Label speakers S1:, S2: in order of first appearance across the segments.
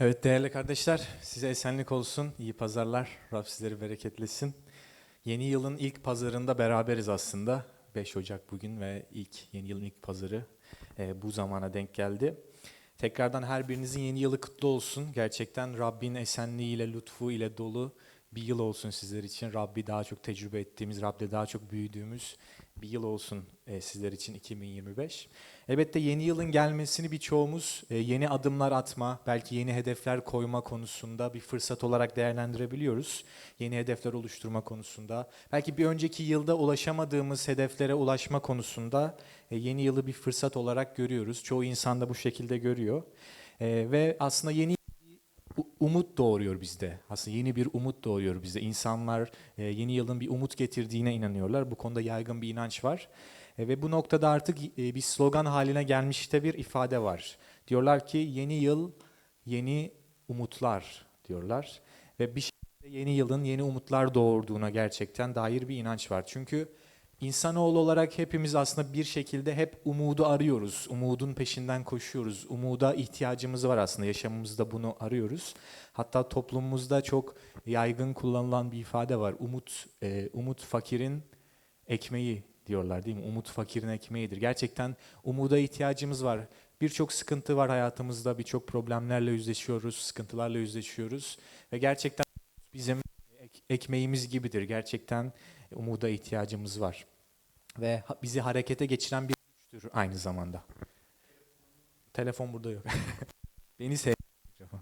S1: Evet değerli kardeşler, size esenlik olsun, iyi pazarlar, Rab sizleri bereketlesin. Yeni yılın ilk pazarında beraberiz aslında. 5 Ocak bugün ve ilk yeni yılın ilk pazarı e, bu zamana denk geldi. Tekrardan her birinizin yeni yılı kutlu olsun. Gerçekten Rabbin esenliğiyle, lütfu ile dolu bir yıl olsun sizler için. Rabbi daha çok tecrübe ettiğimiz, Rab'de daha çok büyüdüğümüz bir yıl olsun e, sizler için 2025. Elbette yeni yılın gelmesini birçoğumuz e, yeni adımlar atma, belki yeni hedefler koyma konusunda bir fırsat olarak değerlendirebiliyoruz. Yeni hedefler oluşturma konusunda, belki bir önceki yılda ulaşamadığımız hedeflere ulaşma konusunda e, yeni yılı bir fırsat olarak görüyoruz. Çoğu insan da bu şekilde görüyor. E, Ve aslında yeni umut doğuruyor bizde. Aslında yeni bir umut doğuruyor bizde. İnsanlar e, yeni yılın bir umut getirdiğine inanıyorlar. Bu konuda yaygın bir inanç var. E, ve bu noktada artık e, bir slogan haline gelmiş bir ifade var. Diyorlar ki yeni yıl yeni umutlar diyorlar. Ve bir şekilde yeni yılın yeni umutlar doğurduğuna gerçekten dair bir inanç var. Çünkü insanoğlu olarak hepimiz aslında bir şekilde hep umudu arıyoruz. Umudun peşinden koşuyoruz. Umuda ihtiyacımız var aslında. Yaşamımızda bunu arıyoruz. Hatta toplumumuzda çok yaygın kullanılan bir ifade var. Umut, e, umut fakirin ekmeği diyorlar değil mi? Umut fakirin ekmeğidir. Gerçekten umuda ihtiyacımız var. Birçok sıkıntı var hayatımızda, birçok problemlerle yüzleşiyoruz, sıkıntılarla yüzleşiyoruz ve gerçekten bizim ek- ekmeğimiz gibidir. Gerçekten umuda ihtiyacımız var ve bizi harekete geçiren bir güçtür aynı zamanda. Telefon burada yok. Beni sev.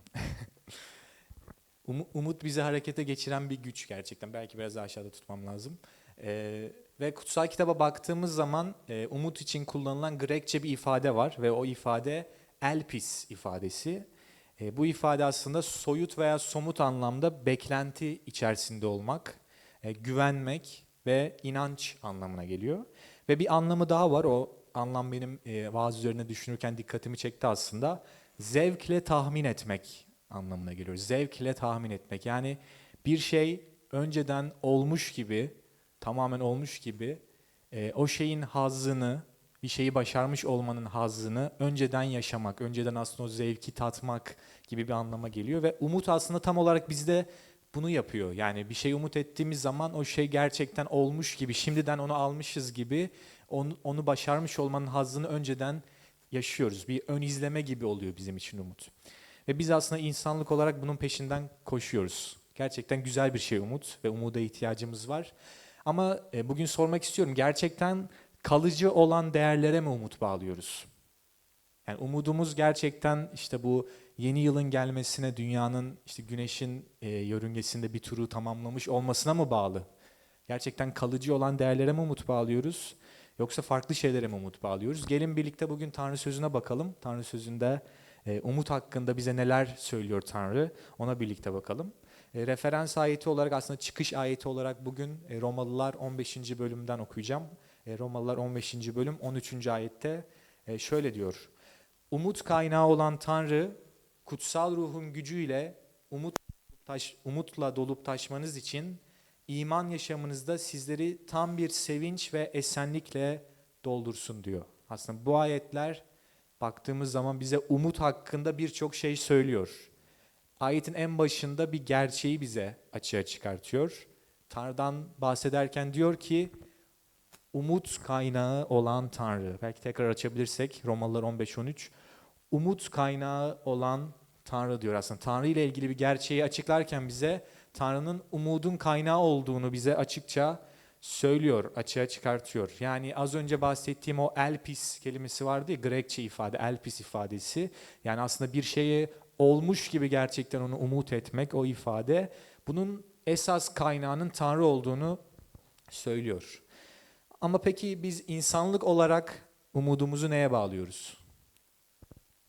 S1: Umu- Umut bizi harekete geçiren bir güç gerçekten. Belki biraz daha aşağıda tutmam lazım. Ee, ve kutsal kitaba baktığımız zaman e, umut için kullanılan Grekçe bir ifade var ve o ifade elpis ifadesi. E, bu ifade aslında soyut veya somut anlamda beklenti içerisinde olmak, e, güvenmek ve inanç anlamına geliyor. Ve bir anlamı daha var. O anlam benim e, vaaz üzerine düşünürken dikkatimi çekti aslında. Zevkle tahmin etmek anlamına geliyor. Zevkle tahmin etmek. Yani bir şey önceden olmuş gibi, tamamen olmuş gibi e, o şeyin hazzını, bir şeyi başarmış olmanın hazzını önceden yaşamak, önceden aslında o zevki tatmak gibi bir anlama geliyor ve umut aslında tam olarak bizde bunu yapıyor. Yani bir şey umut ettiğimiz zaman o şey gerçekten olmuş gibi, şimdiden onu almışız gibi onu, onu başarmış olmanın hazzını önceden yaşıyoruz. Bir ön izleme gibi oluyor bizim için umut. Ve biz aslında insanlık olarak bunun peşinden koşuyoruz. Gerçekten güzel bir şey umut ve umuda ihtiyacımız var. Ama e, bugün sormak istiyorum. Gerçekten kalıcı olan değerlere mi umut bağlıyoruz? Yani umudumuz gerçekten işte bu yeni yılın gelmesine, dünyanın işte güneşin e, yörüngesinde bir turu tamamlamış olmasına mı bağlı? Gerçekten kalıcı olan değerlere mi umut bağlıyoruz? Yoksa farklı şeylere mi umut bağlıyoruz? Gelin birlikte bugün Tanrı sözüne bakalım. Tanrı sözünde e, umut hakkında bize neler söylüyor Tanrı? Ona birlikte bakalım. E, referans ayeti olarak aslında çıkış ayeti olarak bugün e, Romalılar 15. bölümden okuyacağım. E, Romalılar 15. bölüm 13. ayette e, şöyle diyor. Umut kaynağı olan Tanrı kutsal ruhun gücüyle umut taş, umutla dolup taşmanız için iman yaşamınızda sizleri tam bir sevinç ve esenlikle doldursun diyor. Aslında bu ayetler baktığımız zaman bize umut hakkında birçok şey söylüyor. Ayetin en başında bir gerçeği bize açığa çıkartıyor. Tanrı'dan bahsederken diyor ki umut kaynağı olan Tanrı. Belki tekrar açabilirsek Romalılar 15-13. Umut kaynağı olan Tanrı diyor aslında. Tanrı ile ilgili bir gerçeği açıklarken bize Tanrı'nın umudun kaynağı olduğunu bize açıkça söylüyor, açığa çıkartıyor. Yani az önce bahsettiğim o elpis kelimesi vardı ya Grekçe ifade, elpis ifadesi. Yani aslında bir şeye olmuş gibi gerçekten onu umut etmek o ifade. Bunun esas kaynağının Tanrı olduğunu söylüyor. Ama peki biz insanlık olarak umudumuzu neye bağlıyoruz?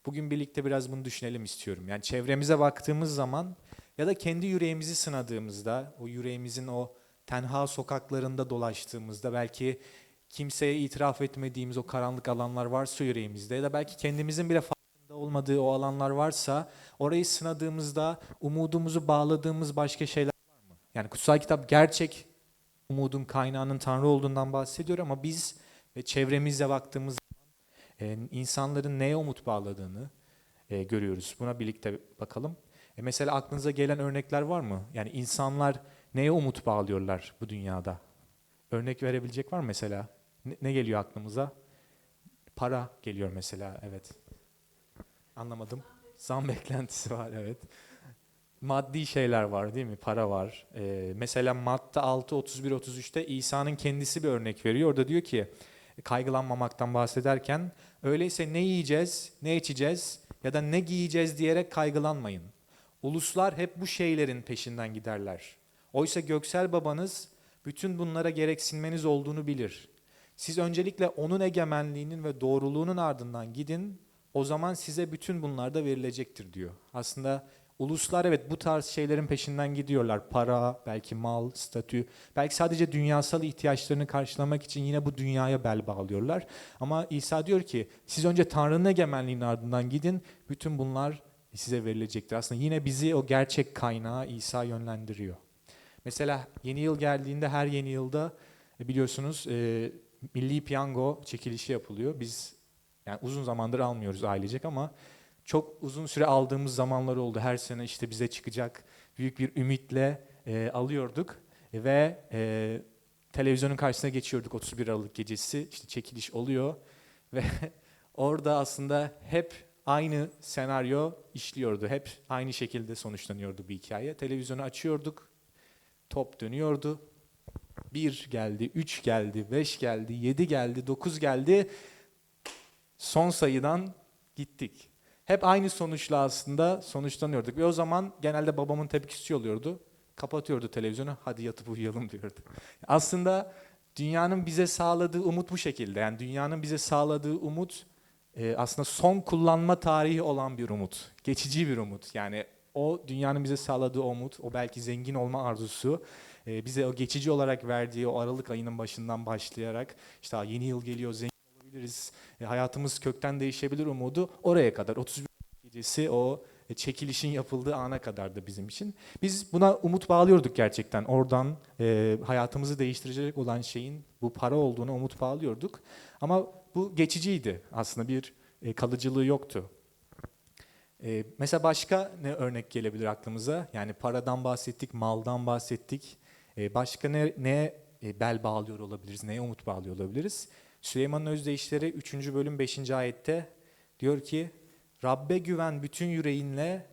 S1: Bugün birlikte biraz bunu düşünelim istiyorum. Yani çevremize baktığımız zaman ya da kendi yüreğimizi sınadığımızda, o yüreğimizin o tenha sokaklarında dolaştığımızda belki kimseye itiraf etmediğimiz o karanlık alanlar varsa yüreğimizde ya da belki kendimizin bile farkında olmadığı o alanlar varsa orayı sınadığımızda umudumuzu bağladığımız başka şeyler var mı? Yani kutsal kitap gerçek umudun kaynağının Tanrı olduğundan bahsediyor ama biz ve çevremize baktığımız e, insanların neye umut bağladığını, e, görüyoruz. Buna birlikte bakalım. E, mesela aklınıza gelen örnekler var mı? Yani insanlar neye umut bağlıyorlar bu dünyada? Örnek verebilecek var mı mesela? Ne, geliyor aklımıza? Para geliyor mesela, evet. Anlamadım. Zam beklentisi var, evet. Maddi şeyler var değil mi? Para var. Ee, mesela Matta 6, 31, 33'te İsa'nın kendisi bir örnek veriyor. Orada diyor ki, kaygılanmamaktan bahsederken, öyleyse ne yiyeceğiz, ne içeceğiz ya da ne giyeceğiz diyerek kaygılanmayın. Uluslar hep bu şeylerin peşinden giderler. Oysa göksel babanız bütün bunlara gereksinmeniz olduğunu bilir. Siz öncelikle onun egemenliğinin ve doğruluğunun ardından gidin, o zaman size bütün bunlar da verilecektir diyor. Aslında uluslar evet bu tarz şeylerin peşinden gidiyorlar. Para, belki mal, statü, belki sadece dünyasal ihtiyaçlarını karşılamak için yine bu dünyaya bel bağlıyorlar. Ama İsa diyor ki siz önce Tanrı'nın egemenliğinin ardından gidin, bütün bunlar size verilecektir. Aslında yine bizi o gerçek kaynağa İsa yönlendiriyor. Mesela yeni yıl geldiğinde her yeni yılda e, biliyorsunuz e, milli piyango çekilişi yapılıyor. Biz yani uzun zamandır almıyoruz ailecek ama çok uzun süre aldığımız zamanlar oldu. Her sene işte bize çıkacak büyük bir ümitle e, alıyorduk ve e, televizyonun karşısına geçiyorduk 31 Aralık gecesi. İşte çekiliş oluyor ve orada aslında hep aynı senaryo işliyordu. Hep aynı şekilde sonuçlanıyordu bir hikaye. Televizyonu açıyorduk, top dönüyordu. Bir geldi, üç geldi, beş geldi, yedi geldi, dokuz geldi. Son sayıdan gittik. Hep aynı sonuçla aslında sonuçlanıyorduk. Ve o zaman genelde babamın tepkisi oluyordu. Kapatıyordu televizyonu, hadi yatıp uyuyalım diyordu. Aslında dünyanın bize sağladığı umut bu şekilde. Yani dünyanın bize sağladığı umut e, aslında son kullanma tarihi olan bir umut. Geçici bir umut. Yani o dünyanın bize sağladığı umut, o belki zengin olma arzusu, e, bize o geçici olarak verdiği o Aralık ayının başından başlayarak işte "Aa, yeni yıl geliyor, zengin olabiliriz, e, hayatımız kökten değişebilir umudu oraya kadar. 31 gecesi o e, çekilişin yapıldığı ana kadardı bizim için. Biz buna umut bağlıyorduk gerçekten. Oradan e, hayatımızı değiştirecek olan şeyin bu para olduğuna umut bağlıyorduk. Ama bu geçiciydi. Aslında bir e, kalıcılığı yoktu. E, mesela başka ne örnek gelebilir aklımıza? Yani paradan bahsettik, maldan bahsettik. E, başka ne, neye e, bel bağlıyor olabiliriz, neye umut bağlıyor olabiliriz? Süleyman'ın Özdeyişleri 3. bölüm 5. ayette diyor ki Rabbe güven bütün yüreğinle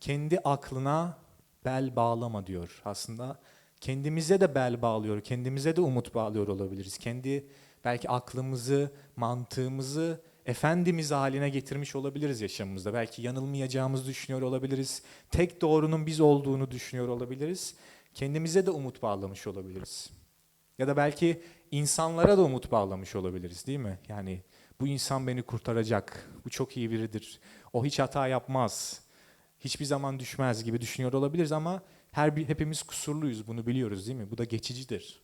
S1: kendi aklına bel bağlama diyor. Aslında kendimize de bel bağlıyor, kendimize de umut bağlıyor olabiliriz. Kendi belki aklımızı, mantığımızı Efendimiz haline getirmiş olabiliriz yaşamımızda. Belki yanılmayacağımızı düşünüyor olabiliriz. Tek doğrunun biz olduğunu düşünüyor olabiliriz. Kendimize de umut bağlamış olabiliriz. Ya da belki insanlara da umut bağlamış olabiliriz değil mi? Yani bu insan beni kurtaracak, bu çok iyi biridir, o hiç hata yapmaz, hiçbir zaman düşmez gibi düşünüyor olabiliriz ama her bir, hepimiz kusurluyuz, bunu biliyoruz değil mi? Bu da geçicidir.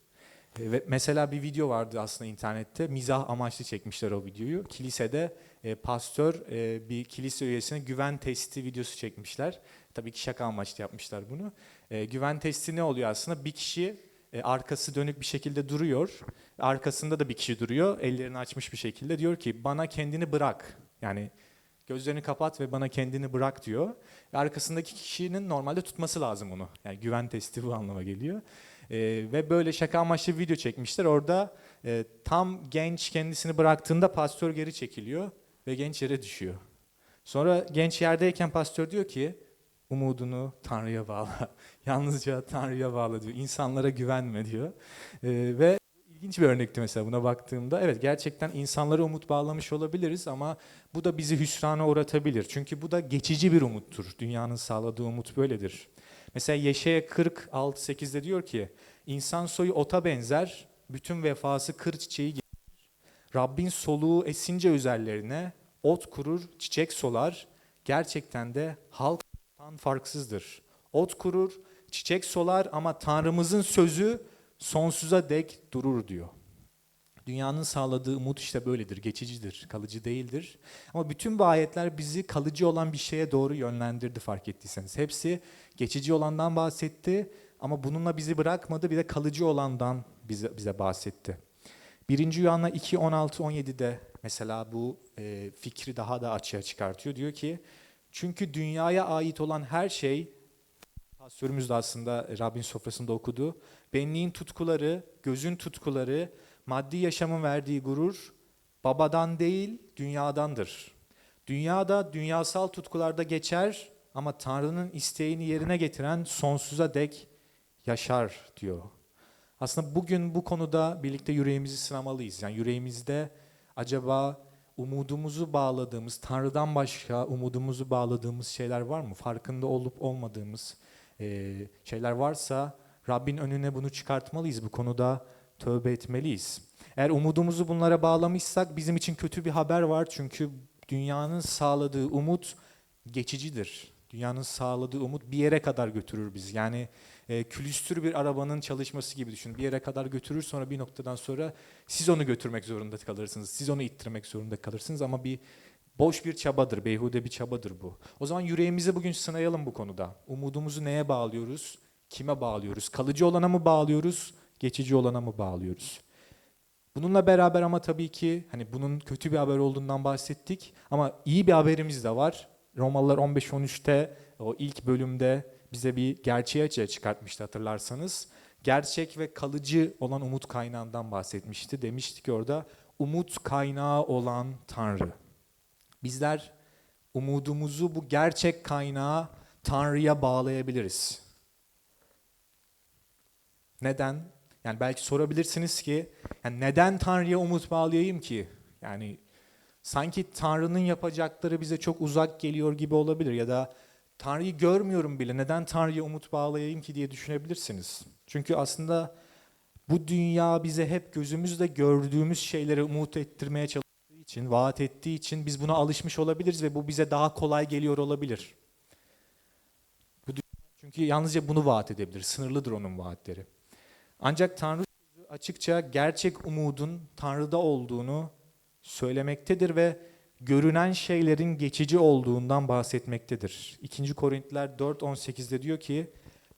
S1: E, Ve mesela bir video vardı aslında internette, mizah amaçlı çekmişler o videoyu. Kilisede e, pastör e, bir kilise üyesine güven testi videosu çekmişler. Tabii ki şaka amaçlı yapmışlar bunu. E, güven testi ne oluyor aslında? Bir kişi e, arkası dönük bir şekilde duruyor. Arkasında da bir kişi duruyor. Ellerini açmış bir şekilde. Diyor ki bana kendini bırak. Yani gözlerini kapat ve bana kendini bırak diyor. Arkasındaki kişinin normalde tutması lazım onu. Yani güven testi bu anlama geliyor. E, ve böyle şaka amaçlı video çekmişler. Orada e, tam genç kendisini bıraktığında pastör geri çekiliyor ve genç yere düşüyor. Sonra genç yerdeyken pastör diyor ki umudunu Tanrı'ya bağla. Yalnızca Tanrı'ya bağla diyor. İnsanlara güvenme diyor. Ee, ve ilginç bir örnekti mesela buna baktığımda. Evet gerçekten insanlara umut bağlamış olabiliriz ama bu da bizi hüsrana uğratabilir. Çünkü bu da geçici bir umuttur. Dünyanın sağladığı umut böyledir. Mesela Yeşaya 46-8'de diyor ki insan soyu ota benzer, bütün vefası kır çiçeği gibi. Rabbin soluğu esince üzerlerine ot kurur, çiçek solar. Gerçekten de halktan farksızdır. Ot kurur, çiçek solar ama Tanrımızın sözü sonsuza dek durur diyor. Dünyanın sağladığı umut işte böyledir, geçicidir, kalıcı değildir. Ama bütün bu ayetler bizi kalıcı olan bir şeye doğru yönlendirdi fark ettiyseniz. Hepsi geçici olandan bahsetti ama bununla bizi bırakmadı, bir de kalıcı olandan bize, bize bahsetti. 1. Yuhanna 2, 16, 17'de mesela bu e, fikri daha da açığa çıkartıyor. Diyor ki, Çünkü dünyaya ait olan her şey, pastörümüz de aslında Rabbin sofrasında okudu. Benliğin tutkuları, gözün tutkuları, maddi yaşamın verdiği gurur, babadan değil dünyadandır. Dünyada dünyasal tutkularda geçer ama Tanrı'nın isteğini yerine getiren sonsuza dek yaşar diyor. Aslında bugün bu konuda birlikte yüreğimizi sınamalıyız. Yani yüreğimizde acaba umudumuzu bağladığımız, Tanrı'dan başka umudumuzu bağladığımız şeyler var mı? Farkında olup olmadığımız eee, şeyler varsa Rabbin önüne bunu çıkartmalıyız. Bu konuda tövbe etmeliyiz. Eğer umudumuzu bunlara bağlamışsak bizim için kötü bir haber var. Çünkü dünyanın sağladığı umut geçicidir. Dünyanın sağladığı umut bir yere kadar götürür bizi. Yani e, külüstür bir arabanın çalışması gibi düşünün. Bir yere kadar götürür sonra bir noktadan sonra siz onu götürmek zorunda kalırsınız. Siz onu ittirmek zorunda kalırsınız ama bir boş bir çabadır, beyhude bir çabadır bu. O zaman yüreğimizi bugün sınayalım bu konuda. Umudumuzu neye bağlıyoruz? Kime bağlıyoruz? Kalıcı olana mı bağlıyoruz? Geçici olana mı bağlıyoruz? Bununla beraber ama tabii ki hani bunun kötü bir haber olduğundan bahsettik ama iyi bir haberimiz de var. Romalılar 15-13'te o ilk bölümde bize bir gerçeği açığa çıkartmıştı hatırlarsanız. Gerçek ve kalıcı olan umut kaynağından bahsetmişti. Demişti ki orada umut kaynağı olan Tanrı. Bizler umudumuzu bu gerçek kaynağa Tanrı'ya bağlayabiliriz. Neden? Yani belki sorabilirsiniz ki yani neden Tanrı'ya umut bağlayayım ki? Yani sanki Tanrı'nın yapacakları bize çok uzak geliyor gibi olabilir ya da Tanrı'yı görmüyorum bile neden Tanrı'ya umut bağlayayım ki diye düşünebilirsiniz. Çünkü aslında bu dünya bize hep gözümüzle gördüğümüz şeylere umut ettirmeye çalıştığı için, vaat ettiği için biz buna alışmış olabiliriz ve bu bize daha kolay geliyor olabilir. Bu çünkü yalnızca bunu vaat edebilir. Sınırlıdır onun vaatleri. Ancak Tanrı açıkça gerçek umudun Tanrı'da olduğunu söylemektedir ve görünen şeylerin geçici olduğundan bahsetmektedir. 2. Korintiler 4.18'de diyor ki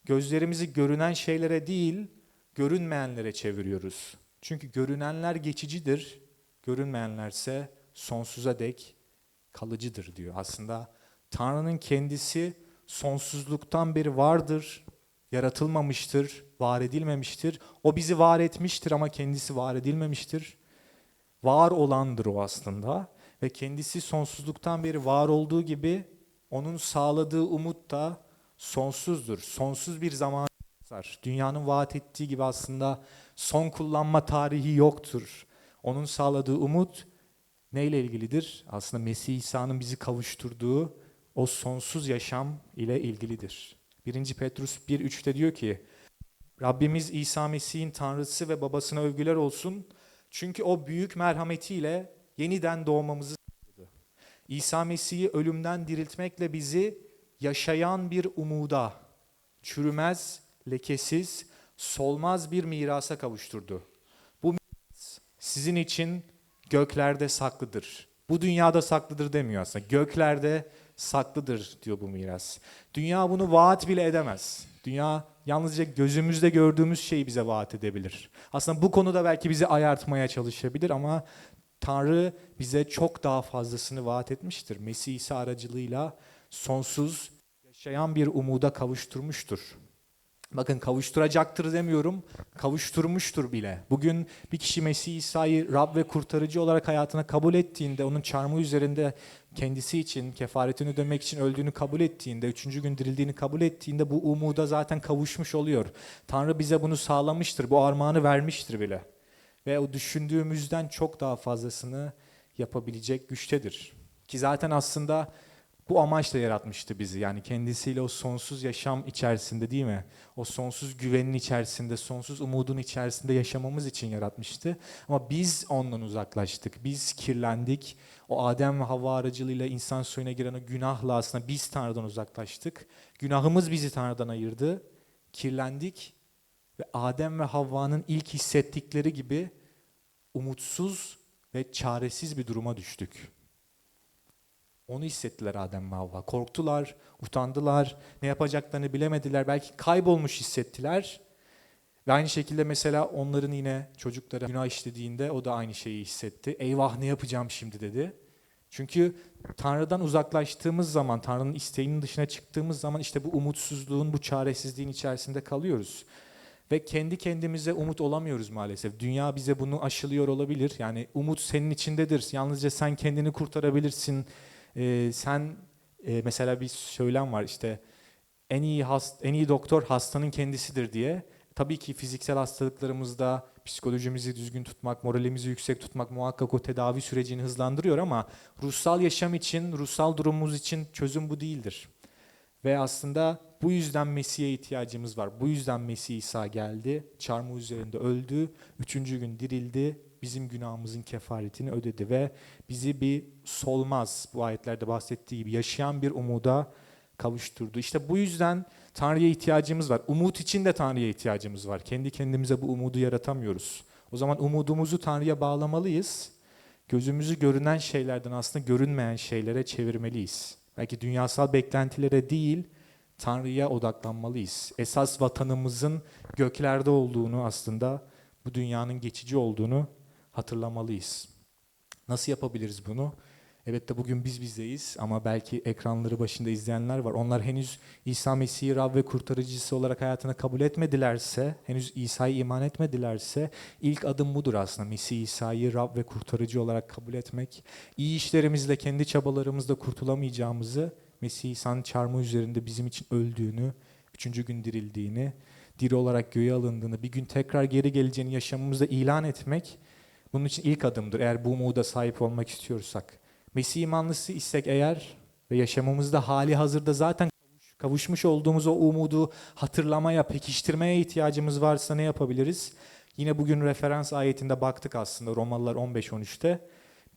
S1: gözlerimizi görünen şeylere değil görünmeyenlere çeviriyoruz. Çünkü görünenler geçicidir, görünmeyenlerse sonsuza dek kalıcıdır diyor. Aslında Tanrı'nın kendisi sonsuzluktan beri vardır, yaratılmamıştır, var edilmemiştir. O bizi var etmiştir ama kendisi var edilmemiştir. Var olandır o aslında ve kendisi sonsuzluktan beri var olduğu gibi onun sağladığı umut da sonsuzdur. Sonsuz bir zaman var. Dünyanın vaat ettiği gibi aslında son kullanma tarihi yoktur. Onun sağladığı umut neyle ilgilidir? Aslında Mesih İsa'nın bizi kavuşturduğu o sonsuz yaşam ile ilgilidir. 1. Petrus 1.3'te diyor ki Rabbimiz İsa Mesih'in Tanrısı ve babasına övgüler olsun. Çünkü o büyük merhametiyle yeniden doğmamızı sağladı. İsa Mesih'i ölümden diriltmekle bizi yaşayan bir umuda, çürümez, lekesiz, solmaz bir mirasa kavuşturdu. Bu miras sizin için göklerde saklıdır. Bu dünyada saklıdır demiyor aslında. Göklerde saklıdır diyor bu miras. Dünya bunu vaat bile edemez. Dünya yalnızca gözümüzde gördüğümüz şeyi bize vaat edebilir. Aslında bu konuda belki bizi ayartmaya çalışabilir ama Tanrı bize çok daha fazlasını vaat etmiştir. Mesih İsa aracılığıyla sonsuz yaşayan bir umuda kavuşturmuştur. Bakın kavuşturacaktır demiyorum, kavuşturmuştur bile. Bugün bir kişi Mesih İsa'yı Rab ve kurtarıcı olarak hayatına kabul ettiğinde, onun çarmıh üzerinde kendisi için, kefaretini ödemek için öldüğünü kabul ettiğinde, üçüncü gün dirildiğini kabul ettiğinde bu umuda zaten kavuşmuş oluyor. Tanrı bize bunu sağlamıştır, bu armağanı vermiştir bile. Ve o düşündüğümüzden çok daha fazlasını yapabilecek güçtedir. Ki zaten aslında bu amaçla yaratmıştı bizi. Yani kendisiyle o sonsuz yaşam içerisinde değil mi? O sonsuz güvenin içerisinde, sonsuz umudun içerisinde yaşamamız için yaratmıştı. Ama biz ondan uzaklaştık. Biz kirlendik. O Adem ve Havva aracılığıyla insan soyuna giren o günahla aslında biz Tanrı'dan uzaklaştık. Günahımız bizi Tanrı'dan ayırdı. Kirlendik ve Adem ve Havva'nın ilk hissettikleri gibi umutsuz ve çaresiz bir duruma düştük. Onu hissettiler Adem ve Havva. Korktular, utandılar, ne yapacaklarını bilemediler. Belki kaybolmuş hissettiler. Ve aynı şekilde mesela onların yine çocukları günah işlediğinde o da aynı şeyi hissetti. Eyvah ne yapacağım şimdi dedi. Çünkü Tanrı'dan uzaklaştığımız zaman, Tanrı'nın isteğinin dışına çıktığımız zaman işte bu umutsuzluğun, bu çaresizliğin içerisinde kalıyoruz. Ve kendi kendimize umut olamıyoruz maalesef. Dünya bize bunu aşılıyor olabilir. Yani umut senin içindedir. Yalnızca sen kendini kurtarabilirsin. Ee, sen e, mesela bir söylem var işte en iyi hast en iyi doktor hastanın kendisidir diye. Tabii ki fiziksel hastalıklarımızda psikolojimizi düzgün tutmak, moralimizi yüksek tutmak muhakkak o tedavi sürecini hızlandırıyor ama ruhsal yaşam için, ruhsal durumumuz için çözüm bu değildir. Ve aslında bu yüzden Mesih'e ihtiyacımız var. Bu yüzden Mesih İsa geldi, çarmıh üzerinde öldü, üçüncü gün dirildi, bizim günahımızın kefaretini ödedi ve bizi bir solmaz, bu ayetlerde bahsettiği gibi yaşayan bir umuda kavuşturdu. İşte bu yüzden Tanrı'ya ihtiyacımız var. Umut için de Tanrı'ya ihtiyacımız var. Kendi kendimize bu umudu yaratamıyoruz. O zaman umudumuzu Tanrı'ya bağlamalıyız. Gözümüzü görünen şeylerden aslında görünmeyen şeylere çevirmeliyiz. Belki dünyasal beklentilere değil, Tanrı'ya odaklanmalıyız. Esas vatanımızın göklerde olduğunu aslında bu dünyanın geçici olduğunu hatırlamalıyız. Nasıl yapabiliriz bunu? Evet de bugün biz bizdeyiz ama belki ekranları başında izleyenler var. Onlar henüz İsa Mesih'i Rab ve kurtarıcısı olarak hayatına kabul etmedilerse, henüz İsa'yı iman etmedilerse ilk adım budur aslında. Mesih İsa'yı Rab ve kurtarıcı olarak kabul etmek. İyi işlerimizle, kendi çabalarımızla kurtulamayacağımızı, Mesih İsa'nın çarmıh üzerinde bizim için öldüğünü, üçüncü gün dirildiğini, diri olarak göğe alındığını, bir gün tekrar geri geleceğini yaşamımızda ilan etmek, bunun için ilk adımdır eğer bu umuda sahip olmak istiyorsak. Mesih imanlısı istek eğer ve yaşamımızda hali hazırda zaten kavuş- kavuşmuş olduğumuz o umudu hatırlamaya, pekiştirmeye ihtiyacımız varsa ne yapabiliriz? Yine bugün referans ayetinde baktık aslında Romalılar 15-13'te.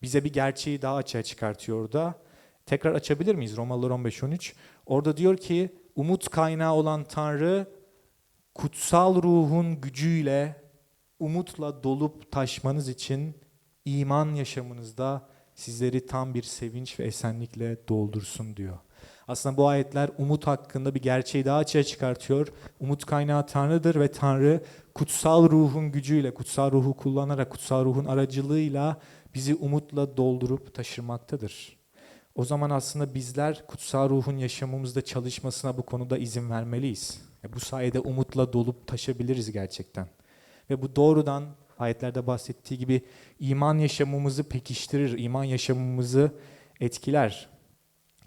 S1: Bize bir gerçeği daha açığa çıkartıyor orada. Tekrar açabilir miyiz Romalılar 15-13? Orada diyor ki umut kaynağı olan Tanrı kutsal ruhun gücüyle umutla dolup taşmanız için iman yaşamınızda sizleri tam bir sevinç ve esenlikle doldursun diyor. Aslında bu ayetler umut hakkında bir gerçeği daha açığa çıkartıyor. Umut kaynağı Tanrı'dır ve Tanrı kutsal ruhun gücüyle, kutsal ruhu kullanarak, kutsal ruhun aracılığıyla bizi umutla doldurup taşırmaktadır. O zaman aslında bizler kutsal ruhun yaşamımızda çalışmasına bu konuda izin vermeliyiz. E, Bu sayede umutla dolup taşabiliriz gerçekten. Ve bu doğrudan ayetlerde bahsettiği gibi iman yaşamımızı pekiştirir, iman yaşamımızı etkiler.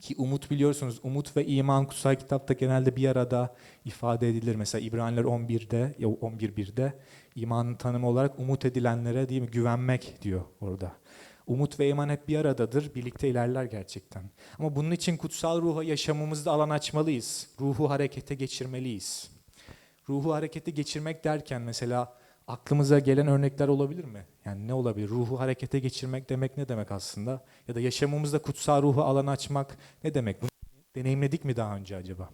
S1: Ki umut biliyorsunuz, umut ve iman kutsal kitapta genelde bir arada ifade edilir. Mesela İbraniler 11'de, ya 11.1'de imanın tanımı olarak umut edilenlere değil mi güvenmek diyor orada. Umut ve iman hep bir aradadır, birlikte ilerler gerçekten. Ama bunun için kutsal ruha yaşamımızda alan açmalıyız. Ruhu harekete geçirmeliyiz. Ruhu harekete geçirmek derken mesela aklımıza gelen örnekler olabilir mi? Yani ne olabilir? Ruhu harekete geçirmek demek ne demek aslında? Ya da yaşamımızda kutsal ruhu alan açmak ne demek? Bunu deneyimledik mi daha önce acaba?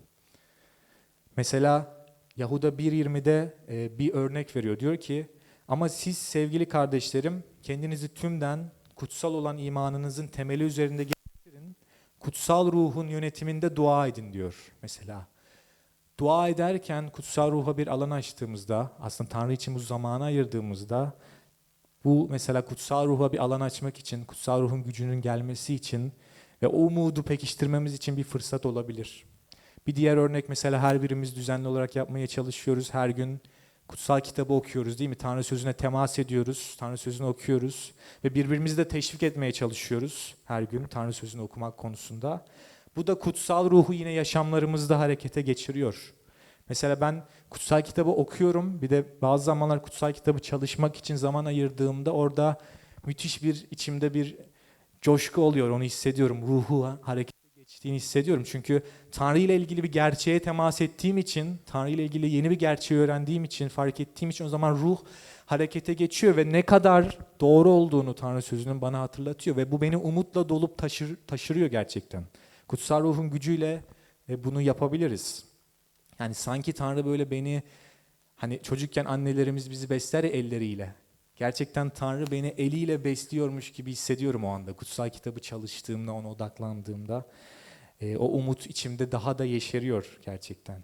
S1: Mesela Yahuda 1.20'de e, bir örnek veriyor. Diyor ki ama siz sevgili kardeşlerim kendinizi tümden kutsal olan imanınızın temeli üzerinde geliştirin. Kutsal ruhun yönetiminde dua edin diyor mesela. Dua ederken kutsal ruha bir alan açtığımızda, aslında Tanrı için bu zamanı ayırdığımızda, bu mesela kutsal ruha bir alan açmak için, kutsal ruhun gücünün gelmesi için ve o umudu pekiştirmemiz için bir fırsat olabilir. Bir diğer örnek mesela her birimiz düzenli olarak yapmaya çalışıyoruz. Her gün kutsal kitabı okuyoruz değil mi? Tanrı sözüne temas ediyoruz, Tanrı sözünü okuyoruz ve birbirimizi de teşvik etmeye çalışıyoruz her gün Tanrı sözünü okumak konusunda. Bu da kutsal ruhu yine yaşamlarımızda harekete geçiriyor. Mesela ben kutsal kitabı okuyorum. Bir de bazı zamanlar kutsal kitabı çalışmak için zaman ayırdığımda orada müthiş bir içimde bir coşku oluyor. Onu hissediyorum. Ruhu harekete geçtiğini hissediyorum. Çünkü Tanrı ile ilgili bir gerçeğe temas ettiğim için, Tanrı ile ilgili yeni bir gerçeği öğrendiğim için, fark ettiğim için o zaman ruh harekete geçiyor ve ne kadar doğru olduğunu Tanrı sözünün bana hatırlatıyor ve bu beni umutla dolup taşır, taşırıyor gerçekten. Kutsal ruhun gücüyle e, bunu yapabiliriz. Yani sanki Tanrı böyle beni hani çocukken annelerimiz bizi besler elleriyle. Gerçekten Tanrı beni eliyle besliyormuş gibi hissediyorum o anda. Kutsal kitabı çalıştığımda, ona odaklandığımda. E, o umut içimde daha da yeşeriyor gerçekten.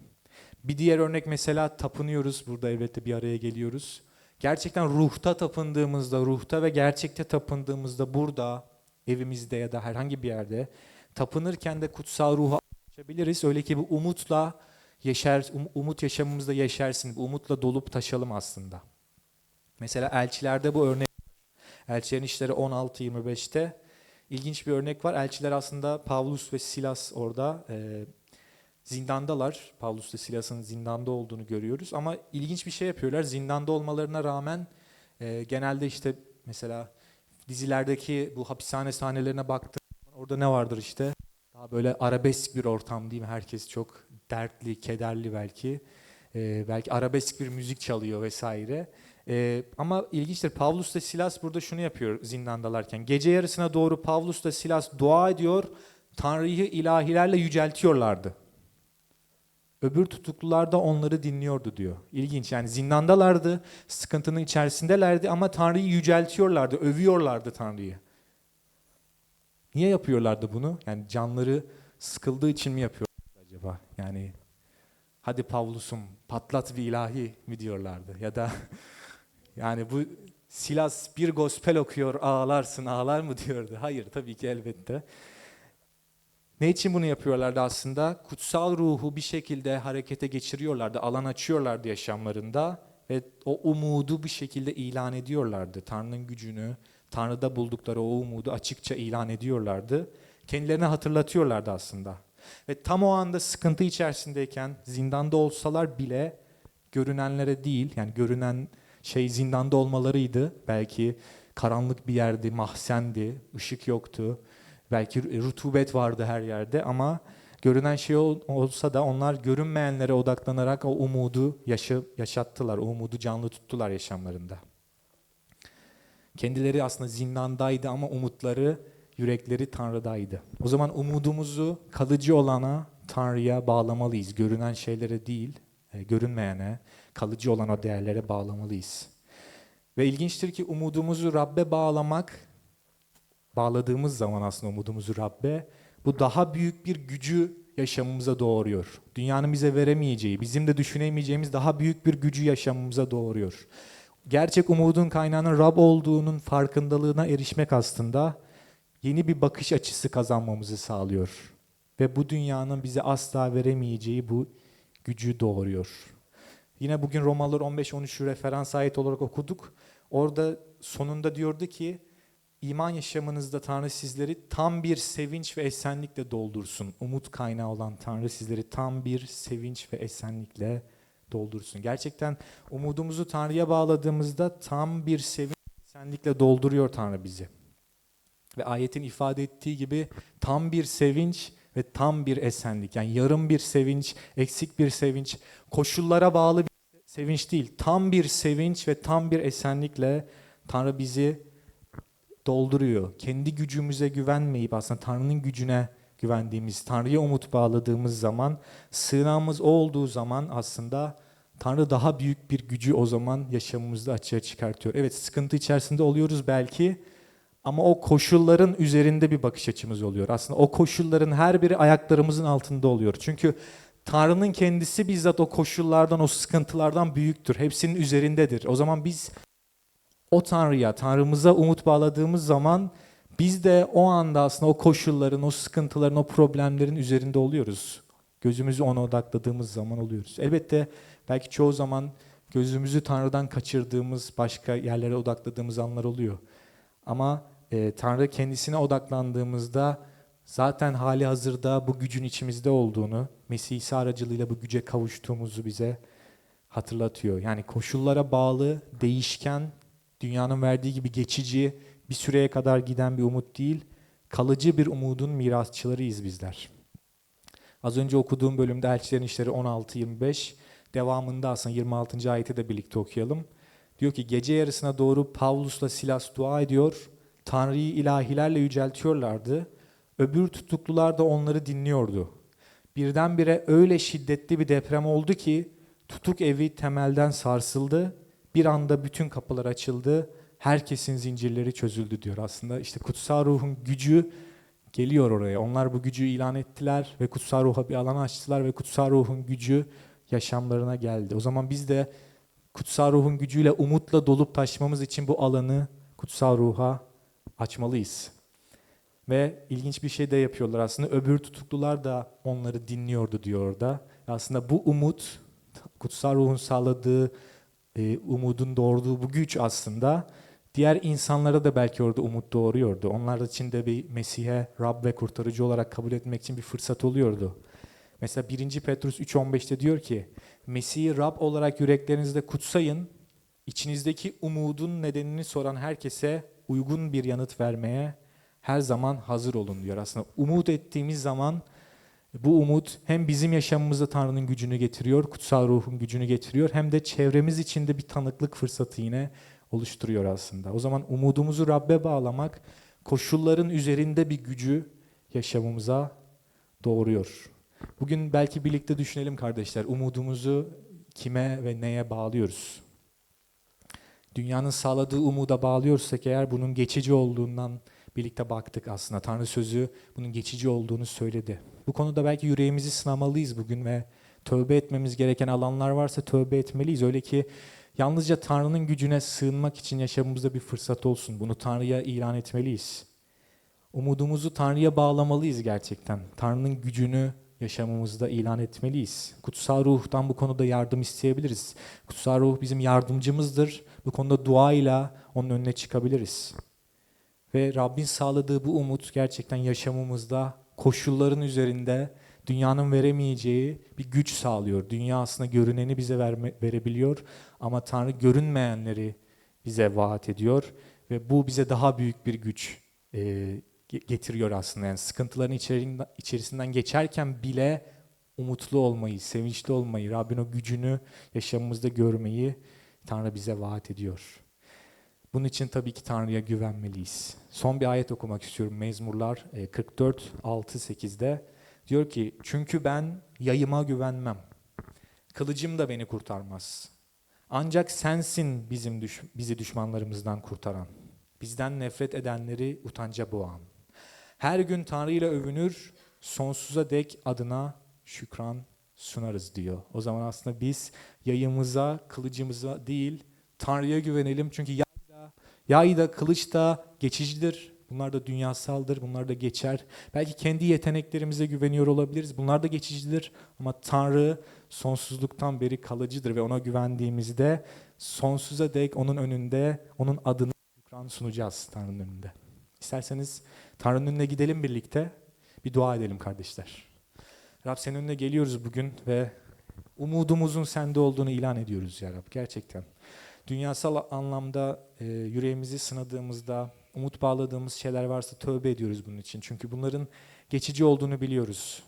S1: Bir diğer örnek mesela tapınıyoruz. Burada elbette bir araya geliyoruz. Gerçekten ruhta tapındığımızda, ruhta ve gerçekte tapındığımızda burada evimizde ya da herhangi bir yerde tapınırken de kutsal ruhu açabiliriz. Öyle ki bu umutla yeşer, um- umut yaşamımızda yeşersin. Bu umutla dolup taşalım aslında. Mesela elçilerde bu örnek. Elçilerin işleri 16-25'te ilginç bir örnek var. Elçiler aslında Pavlus ve Silas orada e, zindandalar. Pavlus ve Silas'ın zindanda olduğunu görüyoruz. Ama ilginç bir şey yapıyorlar. Zindanda olmalarına rağmen e, genelde işte mesela dizilerdeki bu hapishane sahnelerine baktığım zaman orada ne vardır işte? Daha böyle arabesk bir ortam değil mi? Herkes çok dertli, kederli belki. E, belki arabesk bir müzik çalıyor vesaire. E, ama ilginçtir. Pavlus ve Silas burada şunu yapıyor zindandalarken. Gece yarısına doğru Pavlus ve Silas dua ediyor. Tanrı'yı ilahilerle yüceltiyorlardı. Öbür tutuklular da onları dinliyordu diyor. İlginç yani zindandalardı, sıkıntının içerisindelerdi ama Tanrı'yı yüceltiyorlardı, övüyorlardı Tanrı'yı. Niye yapıyorlardı bunu? Yani canları sıkıldığı için mi yapıyorlardı acaba? Yani hadi Pavlus'um patlat bir ilahi mi diyorlardı? Ya da yani bu Silas bir gospel okuyor ağlarsın ağlar mı diyordu. Hayır tabii ki elbette. Ne için bunu yapıyorlardı aslında? Kutsal ruhu bir şekilde harekete geçiriyorlardı, alan açıyorlardı yaşamlarında ve o umudu bir şekilde ilan ediyorlardı. Tanrı'nın gücünü, Tanrı'da buldukları o umudu açıkça ilan ediyorlardı. Kendilerine hatırlatıyorlardı aslında. Ve tam o anda sıkıntı içerisindeyken zindanda olsalar bile görünenlere değil, yani görünen şey zindanda olmalarıydı. Belki karanlık bir yerdi, mahzendi, ışık yoktu. Belki rutubet vardı her yerde ama görünen şey ol- olsa da onlar görünmeyenlere odaklanarak o umudu yaşa, yaşattılar. O umudu canlı tuttular yaşamlarında. Kendileri aslında zindandaydı ama umutları, yürekleri Tanrı'daydı. O zaman umudumuzu kalıcı olana, Tanrı'ya bağlamalıyız. Görünen şeylere değil, e, görünmeyene, kalıcı olan o değerlere bağlamalıyız. Ve ilginçtir ki umudumuzu Rabbe bağlamak bağladığımız zaman aslında umudumuzu Rabbe bu daha büyük bir gücü yaşamımıza doğuruyor. Dünyanın bize veremeyeceği, bizim de düşünemeyeceğimiz daha büyük bir gücü yaşamımıza doğuruyor. Gerçek umudun kaynağının Rab olduğunun farkındalığına erişmek aslında yeni bir bakış açısı kazanmamızı sağlıyor. Ve bu dünyanın bize asla veremeyeceği bu gücü doğuruyor. Yine bugün Romalılar 15-13'ü referans ayet olarak okuduk. Orada sonunda diyordu ki İman yaşamınızda Tanrı sizleri tam bir sevinç ve esenlikle doldursun. Umut kaynağı olan Tanrı sizleri tam bir sevinç ve esenlikle doldursun. Gerçekten umudumuzu Tanrı'ya bağladığımızda tam bir sevinç ve esenlikle dolduruyor Tanrı bizi. Ve ayetin ifade ettiği gibi tam bir sevinç ve tam bir esenlik. Yani yarım bir sevinç, eksik bir sevinç, koşullara bağlı bir sevinç değil. Tam bir sevinç ve tam bir esenlikle Tanrı bizi dolduruyor. Kendi gücümüze güvenmeyip aslında Tanrı'nın gücüne güvendiğimiz, Tanrı'ya umut bağladığımız zaman, sığınağımız o olduğu zaman aslında Tanrı daha büyük bir gücü o zaman yaşamımızda açığa çıkartıyor. Evet sıkıntı içerisinde oluyoruz belki ama o koşulların üzerinde bir bakış açımız oluyor. Aslında o koşulların her biri ayaklarımızın altında oluyor. Çünkü Tanrı'nın kendisi bizzat o koşullardan, o sıkıntılardan büyüktür. Hepsinin üzerindedir. O zaman biz o Tanrı'ya, Tanrımıza umut bağladığımız zaman biz de o anda aslında o koşulların, o sıkıntıların, o problemlerin üzerinde oluyoruz. Gözümüzü ona odakladığımız zaman oluyoruz. Elbette belki çoğu zaman gözümüzü Tanrı'dan kaçırdığımız, başka yerlere odakladığımız anlar oluyor. Ama e, Tanrı kendisine odaklandığımızda zaten hali hazırda bu gücün içimizde olduğunu, Mesih İsa aracılığıyla bu güce kavuştuğumuzu bize hatırlatıyor. Yani koşullara bağlı, değişken, dünyanın verdiği gibi geçici, bir süreye kadar giden bir umut değil, kalıcı bir umudun mirasçılarıyız bizler. Az önce okuduğum bölümde Elçilerin İşleri 16-25, devamında aslında 26. ayeti de birlikte okuyalım. Diyor ki gece yarısına doğru Pavlus'la Silas dua ediyor, Tanrı'yı ilahilerle yüceltiyorlardı, öbür tutuklular da onları dinliyordu. Birdenbire öyle şiddetli bir deprem oldu ki tutuk evi temelden sarsıldı, bir anda bütün kapılar açıldı, herkesin zincirleri çözüldü diyor aslında. İşte kutsal ruhun gücü geliyor oraya. Onlar bu gücü ilan ettiler ve kutsal ruha bir alan açtılar ve kutsal ruhun gücü yaşamlarına geldi. O zaman biz de kutsal ruhun gücüyle umutla dolup taşmamız için bu alanı kutsal ruha açmalıyız. Ve ilginç bir şey de yapıyorlar aslında. Öbür tutuklular da onları dinliyordu diyor orada. Aslında bu umut, kutsal ruhun sağladığı e, umudun doğurduğu bu güç aslında diğer insanlara da belki orada umut doğuruyordu. Onlar için de bir Mesih'e Rab ve kurtarıcı olarak kabul etmek için bir fırsat oluyordu. Mesela 1. Petrus 3.15'te diyor ki, Mesih'i Rab olarak yüreklerinizde kutsayın, içinizdeki umudun nedenini soran herkese uygun bir yanıt vermeye her zaman hazır olun diyor. Aslında umut ettiğimiz zaman bu umut hem bizim yaşamımızda Tanrı'nın gücünü getiriyor, kutsal ruhun gücünü getiriyor hem de çevremiz içinde bir tanıklık fırsatı yine oluşturuyor aslında. O zaman umudumuzu Rabbe bağlamak koşulların üzerinde bir gücü yaşamımıza doğuruyor. Bugün belki birlikte düşünelim kardeşler. Umudumuzu kime ve neye bağlıyoruz? Dünyanın sağladığı umuda bağlıyorsak eğer bunun geçici olduğundan birlikte baktık aslında. Tanrı sözü bunun geçici olduğunu söyledi. Bu konuda belki yüreğimizi sınamalıyız bugün ve tövbe etmemiz gereken alanlar varsa tövbe etmeliyiz. Öyle ki yalnızca Tanrı'nın gücüne sığınmak için yaşamımızda bir fırsat olsun. Bunu Tanrı'ya ilan etmeliyiz. Umudumuzu Tanrı'ya bağlamalıyız gerçekten. Tanrı'nın gücünü yaşamımızda ilan etmeliyiz. Kutsal ruhtan bu konuda yardım isteyebiliriz. Kutsal ruh bizim yardımcımızdır. Bu konuda duayla onun önüne çıkabiliriz. Ve Rabbin sağladığı bu umut gerçekten yaşamımızda koşulların üzerinde dünyanın veremeyeceği bir güç sağlıyor. Dünya aslında görüneni bize verme, verebiliyor ama Tanrı görünmeyenleri bize vaat ediyor ve bu bize daha büyük bir güç e, getiriyor aslında. Yani sıkıntıların içerisinden geçerken bile umutlu olmayı, sevinçli olmayı, Rabbin o gücünü yaşamımızda görmeyi Tanrı bize vaat ediyor. Bunun için tabii ki Tanrı'ya güvenmeliyiz. Son bir ayet okumak istiyorum. Mezmurlar 44, 6, 8'de. Diyor ki, çünkü ben yayıma güvenmem. Kılıcım da beni kurtarmaz. Ancak sensin bizim düş bizi düşmanlarımızdan kurtaran. Bizden nefret edenleri utanca boğan. Her gün Tanrı ile övünür, sonsuza dek adına şükran sunarız diyor. O zaman aslında biz yayımıza, kılıcımıza değil Tanrı'ya güvenelim. Çünkü yay da, yay da kılıç da geçicidir. Bunlar da dünyasaldır, bunlar da geçer. Belki kendi yeteneklerimize güveniyor olabiliriz. Bunlar da geçicidir ama Tanrı sonsuzluktan beri kalıcıdır ve ona güvendiğimizde sonsuza dek onun önünde, onun adını şükran sunacağız Tanrı'nın önünde. İsterseniz Tanrı'nın önüne gidelim birlikte. Bir dua edelim kardeşler. Rab senin önüne geliyoruz bugün ve umudumuzun sende olduğunu ilan ediyoruz ya Rab gerçekten. Dünyasal anlamda e, yüreğimizi sınadığımızda, umut bağladığımız şeyler varsa tövbe ediyoruz bunun için. Çünkü bunların geçici olduğunu biliyoruz.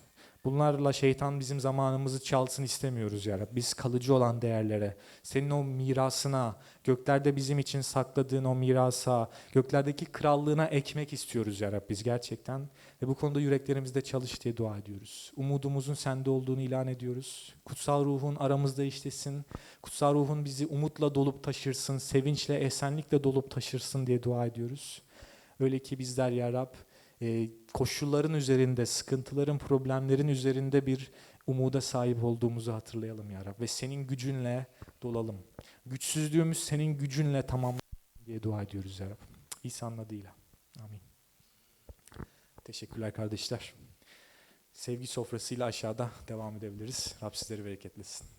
S1: Bunlarla şeytan bizim zamanımızı çalsın istemiyoruz ya Rab. Biz kalıcı olan değerlere, senin o mirasına, göklerde bizim için sakladığın o mirasa, göklerdeki krallığına ekmek istiyoruz ya Rab biz gerçekten. Ve bu konuda yüreklerimizde çalış diye dua ediyoruz. Umudumuzun sende olduğunu ilan ediyoruz. Kutsal ruhun aramızda işlesin. Kutsal ruhun bizi umutla dolup taşırsın, sevinçle, esenlikle dolup taşırsın diye dua ediyoruz. Öyle ki bizler ya Rab, e, koşulların üzerinde, sıkıntıların, problemlerin üzerinde bir umuda sahip olduğumuzu hatırlayalım ya Rab. Ve senin gücünle dolalım. Güçsüzlüğümüz senin gücünle tamam diye dua ediyoruz ya Rab. İsa'nın adıyla. Amin. Teşekkürler kardeşler. Sevgi sofrasıyla aşağıda devam edebiliriz. Rab sizleri bereketlesin.